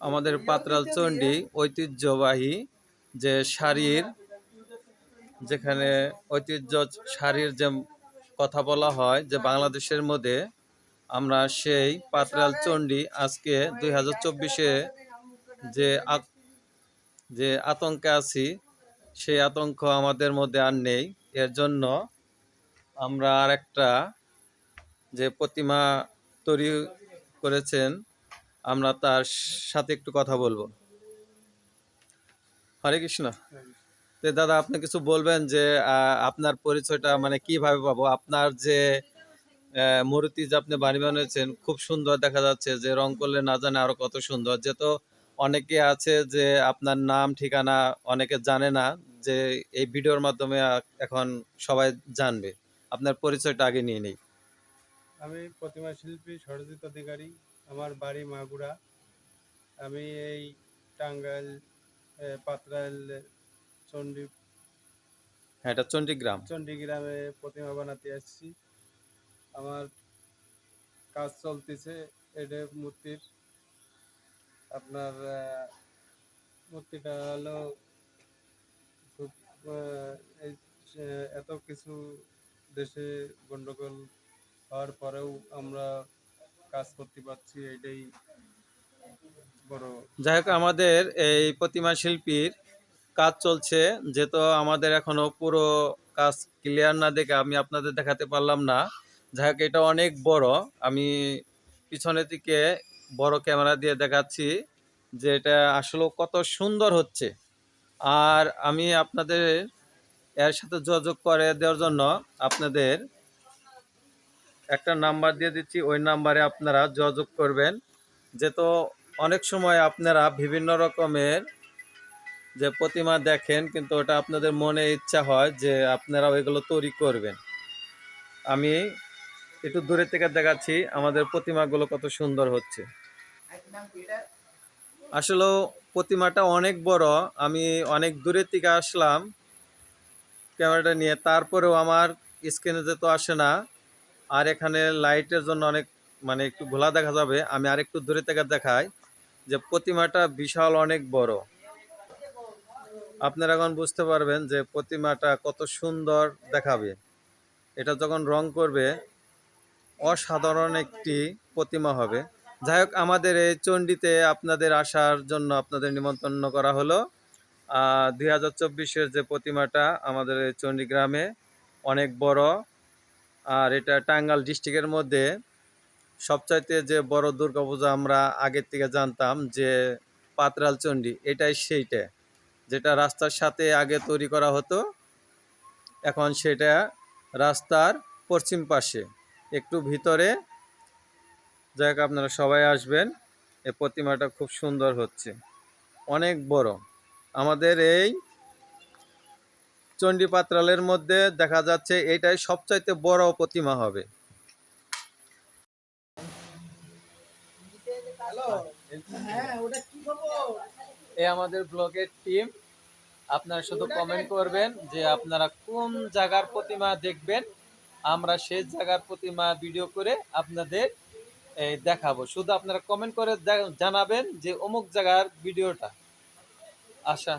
আমাদের পাতরাল চণ্ডী ঐতিহ্যবাহী যে শাড়ির, যেখানে ঐতিহ্য শাড়ির যে কথা বলা হয় যে বাংলাদেশের মধ্যে আমরা সেই পাতরাল চণ্ডী আজকে দুই হাজার চব্বিশে যে যে আতঙ্কে আছি, সেই আতঙ্ক আমাদের মধ্যে আর নেই। এর জন্য আমরা আর একটা যে প্রতিমা তৈরি করেছেন আমরা তার সাথে একটু কথা বলব। হরে কৃষ্ণ। তো দাদা, আপনি কিছু বলবেন যে আপনার পরিচয়টা মানে কীভাবে পাবো? আপনার যে মূর্তি যে আপনি বাড়ি বানিয়েছেন, খুব সুন্দর দেখা যাচ্ছে যে, রং করলে না জানে আরও কত সুন্দর। যে তো অনেকে আছে যে, আপনার নাম, ঠিকানা অনেকে জানে না যে, এই ভিডিওর মাধ্যমে এখন সবাই জানবে। আপনার পরিচয়টা আগে নিয়ে নেই। আমি প্রতিমা শিল্পী সরজিৎ অধিকারী আমার বাড়ি মাগুরা। আমি এই টাঙ্গাইল পাতরাইল চণ্ডী হ্যাঁ এটা চণ্ডীগ্রাম। চণ্ডীগ্রামে প্রতিমা বানাতে আসছি। আমার কাজ চলতেছে এটা মূর্তির। আপনার মূর্তিটা হলো খুব এত কিছু দেশে গন্ডগোল হওয়ার পরেও আমরা কাজ করতে পারছি, এটাই বড় যাই হোক, আমাদের এই প্রতিমা শিল্পীর কাজ চলছে, যেহেতু আমাদের এখনও পুরো কাজ ক্লিয়ার না দেখে আমি আপনাদের দেখাতে পারলাম না। যাই হোক, এটা অনেক বড়। আমি পিছনের দিকে বড় ক্যামেরা দিয়ে দেখাচ্ছি যে এটা আসলে কত সুন্দর হচ্ছে। আর আমি আপনাদের এর সাথে যোগাযোগ করে দেওয়ার জন্য আপনাদের একটা নাম্বার দিয়ে দিচ্ছি, ওই নাম্বারে আপনারা যোগাযোগ করবেন। যেহেতু অনেক সময় আপনারা বিভিন্ন রকমের যে প্রতিমা দেখেন, কিন্তু ওটা আপনাদের মনে ইচ্ছা হয় যে আপনারা ওইগুলো তৈরি করবেন। আমি একটু দূরে থেকে দেখাচ্ছি, আমাদের প্রতিমাগুলো কত সুন্দর হচ্ছে। আসলে প্রতিমাটা অনেক বড়, আমি অনেক দূরের থেকে আসলাম ক্যামেরাটা নিয়ে। তারপরেও আমার স্ক্রিনে যেতে আসে না। আর এখানে লাইটের জন্য অনেক মানে একটু ঘোলা দেখা যাবে। আমি আর একটু দূরে থেকে দেখাই যে প্রতিমাটা বিশাল অনেক বড়। আপনারা এখন বুঝতে পারবেন যে প্রতিমাটা কত সুন্দর দেখাবে। এটা যখন রং করবে, অসাধারণ একটি প্রতিমা হবে। যাই হোক, আমাদের এই চণ্ডীতে আপনাদের আসার জন্য আপনাদের নিমন্ত্রণ করা হলো। দুই হাজার চব্বিশের যে প্রতিমাটা আমাদের চণ্ডীগ্রামে অনেক বড় আর এটা টাঙ্গাল ডিস্ট্রিক্টের মধ্যে সবচাইতে যে বড় দুর্গাপূজা আমরা আগের থেকে জানতাম যে পাতরাল চণ্ডী, এটাই সেইটা। যেটা রাস্তার সাথে আগে তৈরি করা হতো, এখন সেটা রাস্তার পশ্চিম পাশে। একটু ভিতরে, যাই আপনারা সবাই আসবেন, এই প্রতিমাটা খুব সুন্দর হচ্ছে। অনেক বড়। আমাদের এই চণ্ডী পাত্রালের মধ্যে দেখা যাচ্ছে এটাই সবচাইতে বড় প্রতিমা হবে। এই আমাদের ব্লগের টিম আপনারা শুধু কমেন্ট করবেন যে আপনারা কোন জায়গার প্রতিমা দেখবেন, আমরা সেই জায়গার প্রতিমা ভিডিও করে আপনাদের দেখাবো। শুধু আপনারা কমেন্ট করে জানাবেন যে অমুক জায়গার ভিডিওটা আশা।